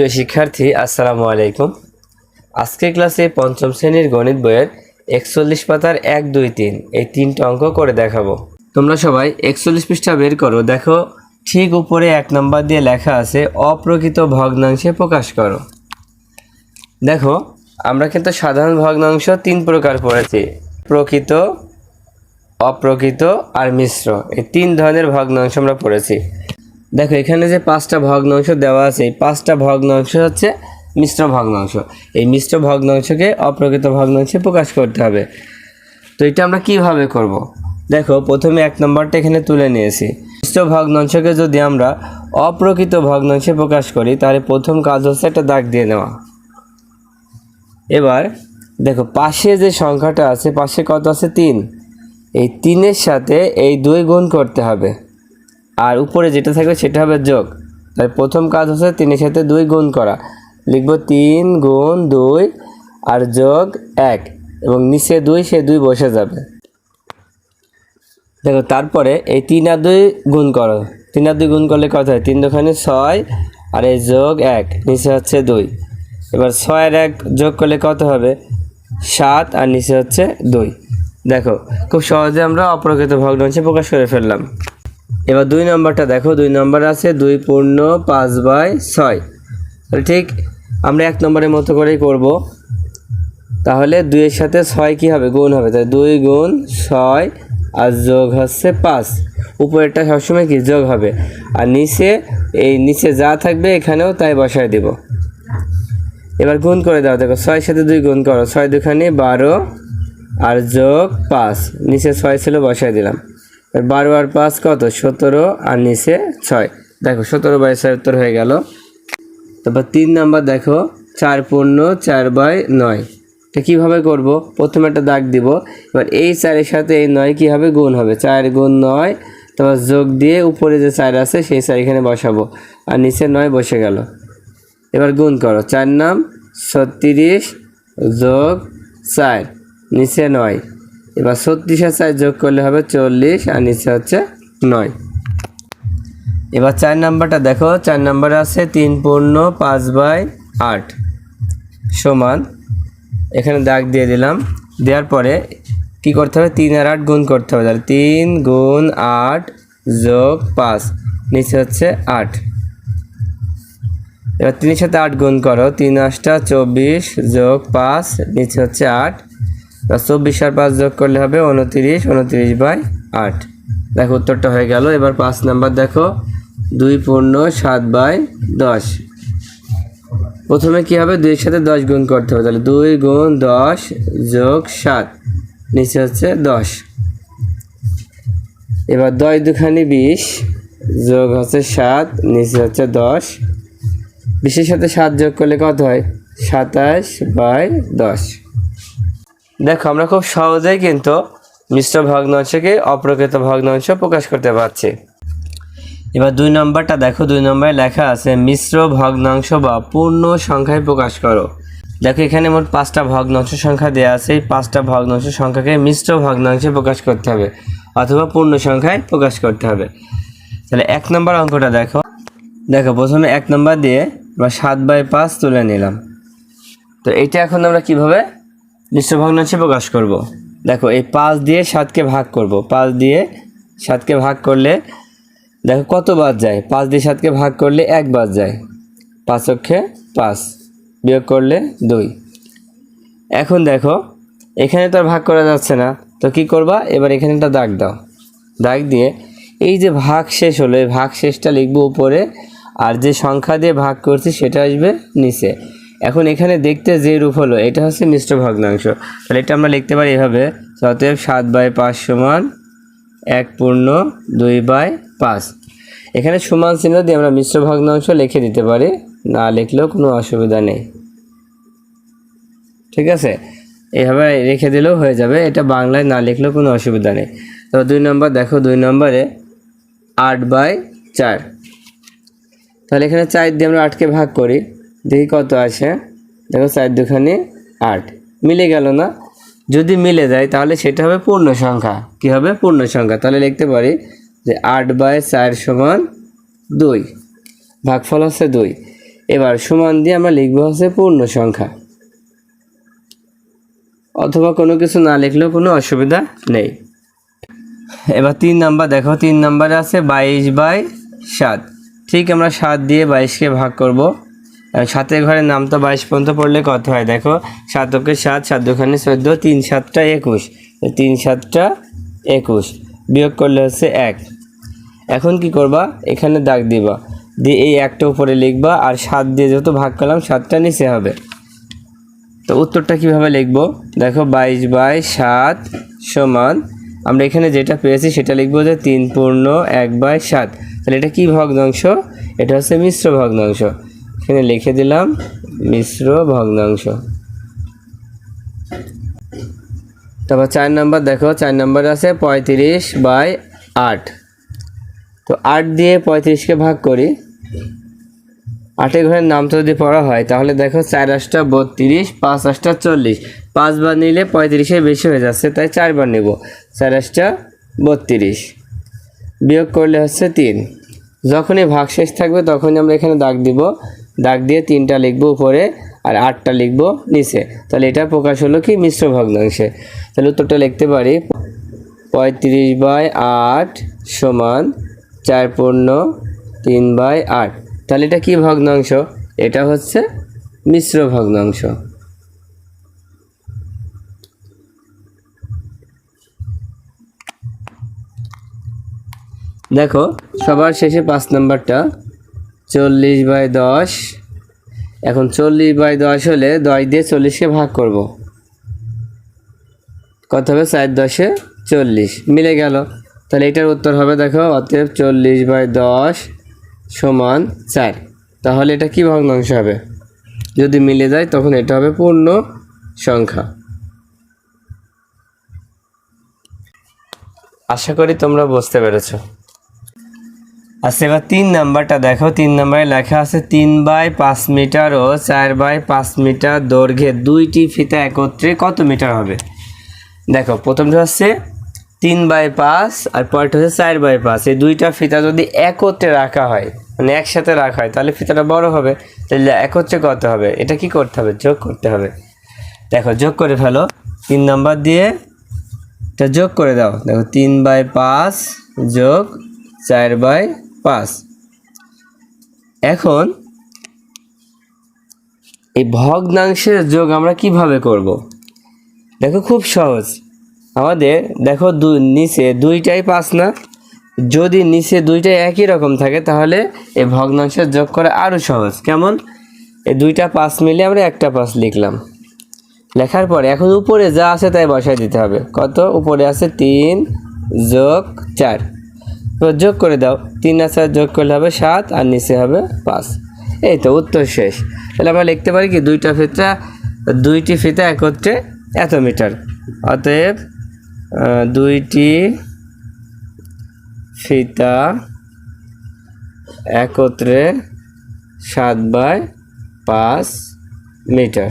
প্রিয় শিক্ষার্থী, আসসালামু আলাইকুম। আজকের ক্লাসে পঞ্চম শ্রেণির গণিত বইয়ের একচল্লিশ পাতার এক, দুই, তিন এই তিনটা অঙ্ক করে দেখাবো। তোমরা সবাই একচল্লিশ পৃষ্ঠা বের করো, দেখো ঠিক উপরে এক নম্বর দিয়ে লেখা আছে, অপ্রকৃত ভগ্নাংশে প্রকাশ করো। দেখো, আমরা কিন্তু সাধারণ ভগ্নাংশ তিন প্রকার পড়েছি, প্রকৃত, অপ্রকৃত আর মিশ্র। এই তিন ধরনের ভগ্নাংশ আমরা পড়েছি। দেখো, এখানে যে পাঁচটা ভগ্নাংশ দেওয়া আছে, এই পাঁচটা ভগ্নাংশ হচ্ছে মিশ্র ভগ্নাংশ। এই মিশ্র ভগ্নাংশকে অপ্রকৃত ভগ্নাংশে প্রকাশ করতে হবে। তো এটা আমরা কীভাবে করব। দেখো, প্রথমে এক নম্বরটা এখানে তুলে নিয়েছি। মিশ্র ভগ্নাংশকে যদি আমরা অপ্রকৃত ভগ্নাংশে প্রকাশ করি, তাহলে প্রথম কাজ হচ্ছে একটা দাগ দিয়ে নেওয়া। এবার, দেখো, পাশে যে সংখ্যাটা আছে, পাশে কত আছে? তিন। এই তিনের সাথে এই দুই গুণ করতে হবে। আর উপরে যেটা থাকবে সেটা হবে যোগ। তাই প্রথম কাজ হচ্ছে তিনের সাথে দুই গুণ করা। লিখব তিন গুণ দুই আর যোগ এক এবং নিচে দুই, সে দুই বসে যাবে। দেখো, তারপরে এই তিন আর দুই গুণ করো। তিন আর দুই গুণ করলে কত হয়? তিন দোকানে ছয় আর এই যোগ এক, নিচে হচ্ছে দুই। এবার ছয় ছয়ের এক যোগ করলে কত হবে? সাত আর নিচে হচ্ছে দুই। দেখো, খুব সহজে আমরা অপ্রকৃত ভগ্নাংশে প্রকাশ করে ফেললাম। এবার দুই নম্বরটা দেখো, দুই নম্বর আছে দুই পূর্ণ পাঁচ বাই ছয়। তাহলে ঠিক আমরা এক নম্বরের মতো করেই করব। তাহলে দুইয়ের সাথে ছয় কি হবে? গুণ হবে। তাই দুই গুণ ছয় আর যোগ হচ্ছে পাঁচ। উপরেরটা সবসময় কি? যোগ হবে। আর নিচে এই নিচে যা থাকবে এখানেও তাই বসায় দিব। এবার গুণ করে দাও। দেখো, ছয়ের সাথে দুই গুণ করো। ছয় দুখানি বারো আর যোগ পাঁচ। নিচে ছয় ছিল, বসায় দিলাম। বারো আর পাঁচ কত? সতেরো আর নিচে ছয়। দেখো, সতেরো বাই ছয় উত্তর হয়ে গেল। তারপর তিন নাম্বার দেখো, চার পূর্ণ, চার বাই নয়। এটা কীভাবে করব? প্রথমে একটা দাগ দিব। এবার এই চারের সাথে এই নয় কী হবে? গুণ হবে। চার গুণ নয়, তারপর যোগ দিয়ে উপরে যে চার আছে, সেই চার এখানে বসাবো। আর নিচে নয় বসে গেল। এবার গুণ করো। চার নাম, ছত্রিশ যোগ চার। নিচে নয়। এবার ছত্রিশ আর চার যোগ করলে হবে চল্লিশ, আর নিচে হচ্ছে নয়। এবার চার নাম্বারটা দেখো, চার নাম্বার আছে তিন পূর্ণ পাঁচ বাই আট সমান, এখানে দাগ দিয়ে দিলাম। দেওয়ার পরে কি করতে হবে? তিন আর আট গুণ করতে হবে, তাহলে তিন গুণ আট যোগ পাঁচ, নিচে হচ্ছে আট। এবার তিনের সাথে আট গুণ করো, তিন আটটা চব্বিশ যোগ পাঁচ, নিচে হচ্ছে আট। চব্বিশ আর পাঁচ যোগ করলে হবে উনতিরিশ উনতিরিশ বাই আট। দেখো উত্তরটা হয়ে গেল। এবার পাঁচ নাম্বার দেখো, দুই পূর্ণ সাত বাই দশ। প্রথমে কি হবে? দুইয়ের সাথে দশ গুণ করতে হবে। তাহলে দুই গুণ দশ যোগ সাত, নিচে হচ্ছে দশ। এবার দশ দুখানি বিশ যোগ হচ্ছে সাত, নিচে হচ্ছে দশ। বিশের সাথে সাত যোগ করলে কত হয়? সাতাশ বাই দশ। দেখো, আমরা খুব সহজেই কিন্তু মিশ্র ভগ্নাংশকে অপ্রকৃত ভগ্নাংশ প্রকাশ করতে পারছি। এবার দুই নম্বরটা দেখো, দুই নম্বরে লেখা আছে, মিশ্র ভগ্নাংশ বা পূর্ণ সংখ্যায় প্রকাশ করো। দেখো, এখানে মোট পাঁচটা ভগ্নাংশ সংখ্যা দেওয়া আছে, এই পাঁচটা ভগ্নাংশ সংখ্যাকে মিশ্র ভগ্নাংশে প্রকাশ করতে হবে, অথবা পূর্ণ সংখ্যায় প্রকাশ করতে হবে। তাহলে এক নম্বর অঙ্কটা দেখো। দেখো, প্রথমে এক নম্বর দিয়ে আমরা সাত বাই পাঁচ তুলে নিলাম। তো এটা এখন আমরা কীভাবে মিশ্র ভগ্নাংশে প্রকাশ করব। দেখো, এই পাঁচ দিয়ে সাতকে ভাগ করব। পাঁচ দিয়ে সাতকে ভাগ করলে, দেখো কত বাদ যায়? পাঁচ দিয়ে সাতকে ভাগ করলে এক বাদ যায়। পাঁচ অক্ষে পাঁচ। বিয়োগ করলে দুই। এখন দেখো, এখানে তো আর ভাগ করা যাচ্ছে না। তো কি করবা? এবার এখানে একটা দাগ দাও। দাগ দিয়ে এই যে ভাগ শেষ হলো, এই ভাগ শেষটা লিখব উপরে, আর যে সংখ্যা দিয়ে ভাগ করছি সেটা আসবে নিচে। এখন এখানে দেখতে যে রূপ হলো, এটা হচ্ছে মিশ্র ভগ্নাংশ। তাহলে এটা আমরা লিখতে পারি এভাবে, অতএব সাত বাই পাঁচ সমান এক পূর্ণ দুই বাই পাঁচ। এখানে সমান চিহ্ন দিয়ে আমরা মিশ্র ভগ্নাংশ লিখে দিতে পারি, না লিখলেও কোনো অসুবিধা নেই। ঠিক আছে? এভাবে রেখে দিলেও হয়ে যাবে, এটা বাংলায় না লিখলেও কোনো অসুবিধা নেই। তো দুই নম্বর, দেখো দুই নম্বরে আট বাই চার। তাহলে এখানে চার দিয়ে আমরা আটকে ভাগ করি। দেখি কত আসে? দেখো চার দুখানি আট। মিলে গেল না? যদি মিলে যায়, তাহলে সেটা হবে পূর্ণ সংখ্যা। কি হবে? পূর্ণ সংখ্যা। তাহলে লিখতে পারি যে আট বাই চার সমান দুই। ভাগফল হচ্ছে দুই। এবার সমান দিয়ে আমরা লিখব হচ্ছে পূর্ণ সংখ্যা। অথবা কোনো কিছু না লিখলেও কোনো অসুবিধা নেই। এবার তিন নাম্বার, দেখো তিন নাম্বারে আছে বাইশ বাই সাত। ঠিক আমরা সাত দিয়ে বাইশকে ভাগ করব। সাতের ঘরের নাম তো বাইশ পর্যন্ত পড়লে কত হয়? দেখো সাতকে সাত সাত দুখানে চোদ্দ, তিন সাতটা একুশ। তিন সাতটা একুশ। বিয়োগ করলে হচ্ছে এক। এখন কি করবা? এখানে দাগ দিবা। দিয়ে এই একটা উপরে লিখবা আর সাত দিয়ে যত ভাগ করলাম, সাতটা নিচে হবে। তো উত্তরটা কীভাবে লিখব? দেখো, বাইশ বাই সাত সমান, আমরা এখানে যেটা পেয়েছি সেটা লিখব যে তিন পূর্ণ এক বাই সাত। তাহলে এটা কি ভগ্নাংশ? এটা হচ্ছে মিশ্র ভগ্নাংশ। এখানে লিখে দিলাম মিশ্র ভগ্নাংশ। তারপর চার নাম্বার, দেখো, চার নাম্বার আছে পঁয়ত্রিশ বাই আট। তো আট দিয়ে পঁয়ত্রিশকে ভাগ করি। আটের ঘরের নামটা যদি পড়া হয়, তাহলে দেখো চার আটটা বত্রিশ, পাঁচ আটটা চল্লিশ। পাঁচবার নিলে পঁয়ত্রিশের বেশি হয়ে যাচ্ছে, তাই চারবার নেব। চার আটটা বত্রিশ। বিয়োগ করলে হচ্ছে তিন। যখনই ভাগ শেষ থাকবে, তখনই আমরা এখানে দাগ দিব। দাগ দিয়ে তিনটা লিখব উপরে আর আটটা লিখব নিচে। তাহলে এটা প্রকাশ হলো কি? মিশ্র ভগ্নাংশে। তাহলে উত্তরটা লিখতে পারি। পঁয়ত্রিশ বাই আট সমান চার পূর্ণ তিন বাই আট। তাহলে এটা কি ভগ্নাংশ? এটা হচ্ছে মিশ্র ভগ্নাংশ। দেখো, সবার শেষে পাঁচ নাম্বারটা চল্লিশ বাই দশ। এখন চল্লিশ বাই দশ হলে দশ দিয়ে চল্লিশকে ভাগ করব। কত হবে? চার দশে চল্লিশ। মিলে গেল। তাহলে এটার উত্তর হবে, দেখো, অতএব চল্লিশ বাই দশ সমান চার। তাহলে এটা কি ভগ্নাংশ হবে? যদি মিলে যায়, তখন এটা হবে পূর্ণ সংখ্যা। আশা করি তোমরা বুঝতে পেরেছ। আচ্ছা এবার তিন নাম্বারটা দেখো, তিন নাম্বারে লেখা আছে তিন বাই পাঁচ মিটার ও চার বাই পাঁচ মিটার দৈর্ঘ্যে দুইটি ফিতা একত্রে কত মিটার হবে? দেখো, প্রথমটা হচ্ছে তিন বাই পাঁচ আর পরেরটা হচ্ছে চার বাই পাঁচ। এই দুইটা ফিতা যদি একত্রে রাখা হয় মানে একসাথে রাখা হয়, তাহলে ফিতাটা বড় হবে। তাহলে একত্রে কত হবে? এটা কি করতে হবে? যোগ করতে হবে। দেখো, যোগ করে ফেলো। তিন নাম্বার দিয়ে এটা যোগ করে দাও। দেখো, তিন বাই পাঁচ যোগ চার বাই পাঁচ। এখন এই ভগ্নাংশের যোগ আমরা কীভাবে করব? দেখো খুব সহজ। আমাদের দেখো দু, নিচে দুইটাই পাঁচ না? যদি নিচে দুইটাই একই রকম থাকে, তাহলে এই ভগ্নাংশের যোগ করা আরও সহজ। কেমন? এই দুইটা পাঁচ মিলে আমরা একটা পাঁচ লিখলাম। লেখার পরে এখন উপরে যা আছে তাই বসায় দিতে হবে। কত? উপরে আছে তিন যোগ চার। যোগ করে দাও। তিন আর যোগ করলে হবে সাত আর নিচে হবে পাঁচ। এই তো উত্তর শেষ। তাহলে আমরা লিখতে পারি কি দুইটা ফিতা, দুইটি ফিতা একত্রে এত মিটার। অতএব দুইটি ফিতা একত্রে সাত বাই পাঁচ মিটার।